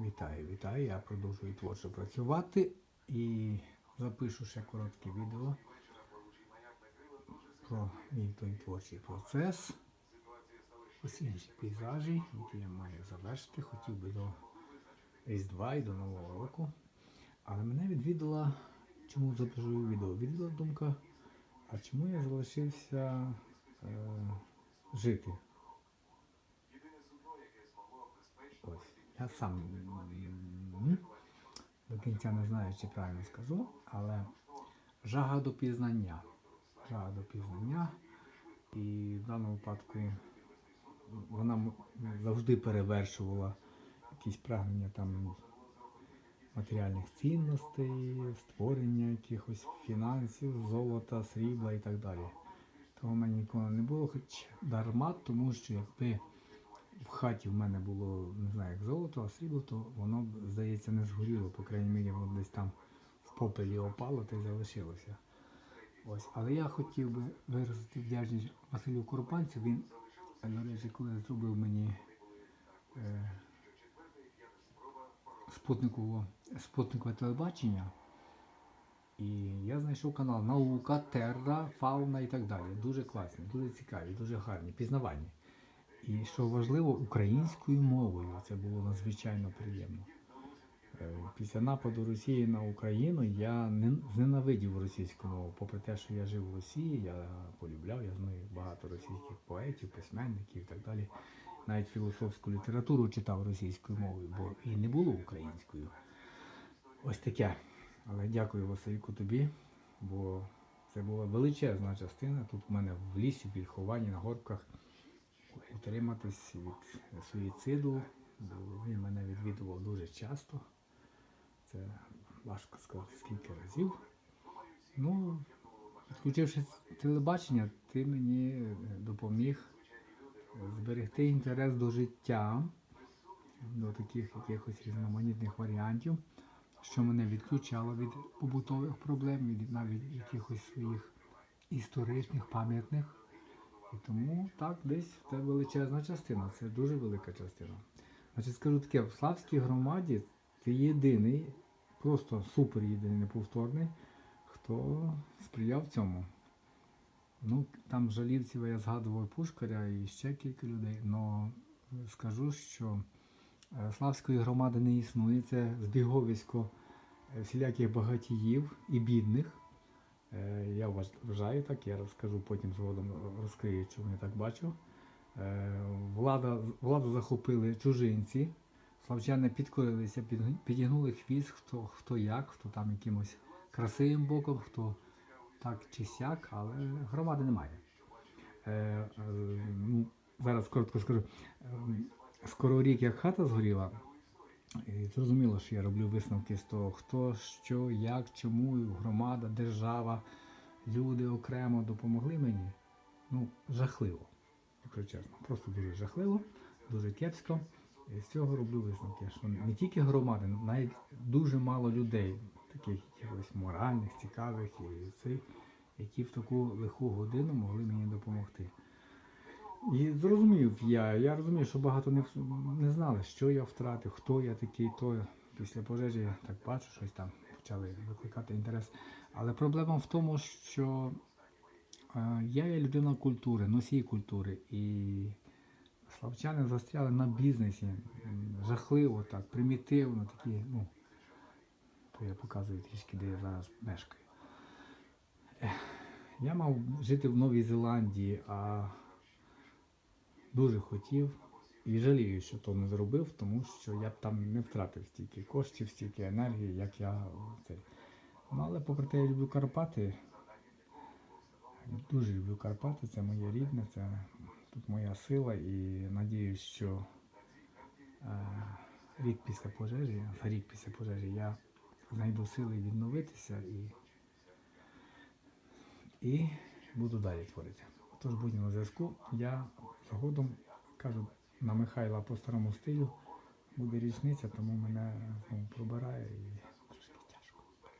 Вітаю, вітаю. Я продовжую творчо працювати і запишу ще коротке відео про мій той творчий процес. Ось інші пейзажі, які я маю завершити. Хотів би до Різдва і до Нового року. Але мене відвідала, чому запишу відео? Відвідала думка, а чому я залишився е, жити? Ось. Я сам до кінця не знаю, чи правильно скажу, але жага до пізнання. Жага до пізнання. І в даному випадку вона завжди перевершувала якісь прагнення там матеріальних цінностей, створення якихось фінансів, золота, срібла і так далі. Того в мене ніколи не було, хоч дарма, тому що якби в хаті в мене було, не знаю, як золото, а срібло, то воно здається, не згоріло. По крайній мірі, воно десь там в попелі опало та й залишилося. Ось. Але я хотів би виразити вдячність Василю Коропанцю. Він, до речі, коли зробив мені е, спутникове телебачення. І я знайшов канал Наука, Терра, Фауна і так далі. Дуже класні, дуже цікаві, дуже гарні, пізнавальні. І що важливо, українською мовою. Це було надзвичайно приємно. Е, Після нападу Росії на Україну я не зненавидів російську мову. Попри те, що я жив в Росії, я полюбляв, я знаю багато російських поетів, письменників і так далі. Навіть філософську літературу читав російською мовою, бо і не було українською. Ось таке. Але дякую Васильку тобі, бо це була величезна частина. Тут в мене в лісі, в вільхованні, на горбках утриматись від суїциду. Він мене відвідував дуже часто. Це важко сказати скільки разів. Ну, відключивши телебачення, ти мені е, допоміг зберегти інтерес до життя, до таких якихось різноманітних варіантів, що мене відключало від побутових проблем, від навіть якихось своїх історичних, пам'ятних. І тому так, десь це величезна частина, це дуже велика частина. Значить, скажу таке, в Славській громаді ти єдиний, просто супер єдиний, неповторний, хто сприяв цьому. Ну, там жалівців я згадував Пушкаря і ще кілька людей, але скажу, що е, Славської громади не існує, це збіговисько е, всіляких багатіїв і бідних. Е, Я вваж- вважаю так, я розкажу потім згодом розкрию, чому я так бачу. Е, Влада, владу захопили чужинці, славчани підкорилися, під- підігнули хвіст, хто, хто як, хто там якимось красивим боком, хто так чи сяк, але громади немає. Е, зараз коротко скажу. Скоро рік як хата згоріла, і зрозуміло, що я роблю висновки з того, хто, що, як, чому, громада, держава, люди окремо допомогли мені. Ну, жахливо, якщо чесно. Просто дуже жахливо, дуже кепсько. І з цього роблю висновки, що не тільки громади, навіть дуже мало людей, таких якихось моральних, цікавих, і цих, які в таку лиху годину могли мені допомогти. І зрозумів я, я розумію, що багато не, не знали, що я втратив, хто я такий, то після пожежі я так бачу, щось там почали викликати інтерес. Але проблема в тому, що е, я є людина культури, носій культури, і славчани застряли на бізнесі. Жахливо так, примітивно, такі, ну, то я показую трішки, де я зараз мешкаю. Я мав жити в Новій Зеландії, а дуже хотів і жалію, що то не зробив, тому що я б там не втратив стільки коштів, стільки енергії, як я цей. Ну, але попри те, я люблю Карпати. Дуже люблю Карпати, це моє рідне, це тут моя сила і надіюсь, що е, рік після пожежі, за рік після пожежі я знайду сили відновитися і, і буду далі творити. Тож будемо на зв'язку. Я згодом кажу на Михайла по старому стилю буде річниця, тому мене ну, пробирає і